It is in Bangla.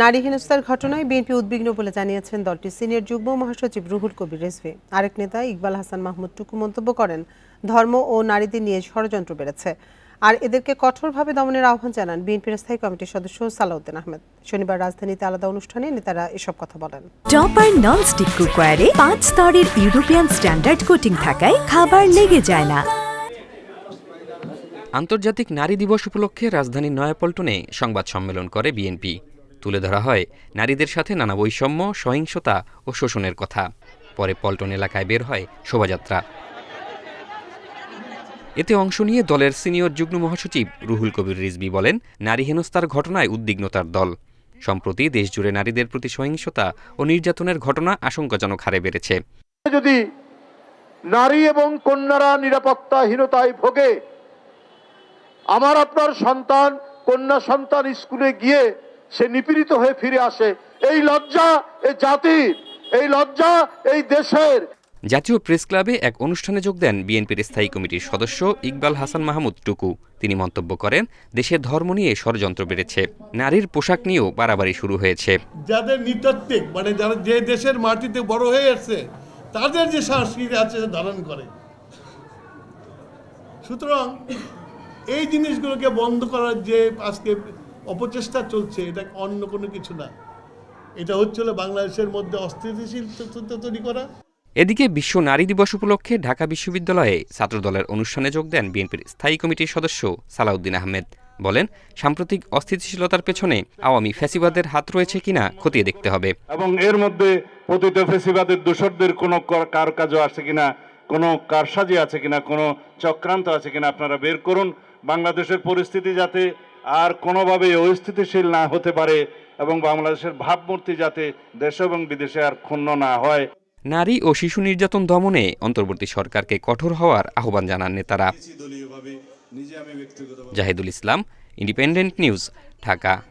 নারী হেনস্থার ঘটনায় বিএনপি উদ্বিগ্ন বলে জানিয়েছেন দলটির সিনিয়র যুগ্ম মহাসচিব রুহুল কবির রেজভি। আরেক নেতা ইকবাল হাসান মাহমুদ টুকু মন্তব্য করেন ধর্ম ও নারীদের নিয়ে ষড়যন্ত্র বেড়েছে। আর এদেরকে কঠোরভাবে দমনের আহ্বান জানান বিএনপির স্থায়ী কমিটির সদস্য সালাউদ্দিন আহমেদ। শনিবার রাজধানীতে আলাদা অনুষ্ঠানে নেতারা এসব কথা বলেন। টপার নন স্টিক কুকওয়ারে পাঁচ স্তরের ইউরোপিয়ান স্ট্যান্ডার্ড কোটিং থাকায় খাবার লেগে যায় না। আন্তর্জাতিক নারী দিবস উপলক্ষে রাজধানীর নয়াপল্টনে সংবাদ সম্মেলন করে বিএনপি। তুলে ধরা হয় নারীদের সাথে নানা বৈষম্য, সহিংসতা ও শোষণের কথা। পরে পল্টন এলাকায় বের হয় শোভাযাত্রা। এতে অংশ নিয়ে দলের সিনিয়র যুগ্ম মহাসচিব রুহুল কবির রিজবি বলেন, নারী হেনস্থার ঘটনায় উদ্বিগ্নতার দল। সম্প্রতি দেশজুড়ে নারীদের প্রতি সহিংসতা ও নির্যাতনের ঘটনা আশঙ্কাজনক হারে বেড়েছে। যদি নারী এবং কন্যারা নিরাপত্তাহীনতায় ভোগে, আমার আপনার সন্তান, কন্যা সন্তান স্কুলে গিয়ে সে নিপীড়িত হয়ে ফিরে আসে। এই লজ্জা এই জাতির এই লজ্জা এই দেশের। জাতীয় প্রেস ক্লাবে এক অনুষ্ঠানে যোগ দেন বিএনপির স্থায়ী কমিটির সদস্য ইকবাল হাসান মাহমুদ টুকু। তিনি মন্তব্য করেন দেশে ধর্ম নিয়ে ষড়যন্ত্র বেড়েছে নারীর পোশাক নিয়েও বাড়াবাড়ি শুরু হয়েছে। যাদের নৃতাত্ত্বিক মানে যারা যে দেশের মাটিতে বড় হয়ে এসছে তাদের যে সংস্কৃতি আছে ধারণ করে। সুতরাং এই জিনিসগুলোকে বন্ধ করার যে আজকে অপচেষ্টা চলছে এটা অন্য কোনো কিছু না। এটা হচ্ছিল বাংলাদেশের মধ্যে অস্থিতিশীল তৈরি করা। এদিকে বিশ্ব নারী দিবস উপলক্ষে ঢাকা বিশ্ববিদ্যালয়ে ছাত্রদলের অনুষ্ঠানে যোগ দেন বিএনপির স্থায়ী কমিটির সদস্য সালাউদ্দিন আহমেদ। বলেন সাম্প্রতিক অস্থিতিশীলতার পেছনে আওয়ামী ফ্যাসিবাদের হাত রয়েছে কিনা খতিয়ে দেখতে হবে। এবং এর মধ্যে পতিত ফেসিবাদের দোষরদের কোনো কর- কার কাজও আছে কিনা কোনো কারসাজি আছে কিনা কোনো চক্রান্ত আছে কিনা আপনারা বের করুন। বাংলাদেশের পরিস্থিতি যাতে আর কোনোভাবে অস্থিতিশীল না হতে পারে এবং বাংলাদেশের ভাবমূর্তি যাতে দেশ এবং বিদেশে আর ক্ষুণ্ণ না হয়। নারী ও শিশু নির্যাতন দমনে অন্তর্বর্তী সরকারকে কঠোর হওয়ার আহ্বান জানান নেতারা। Jahidul Islam independent news Dhaka.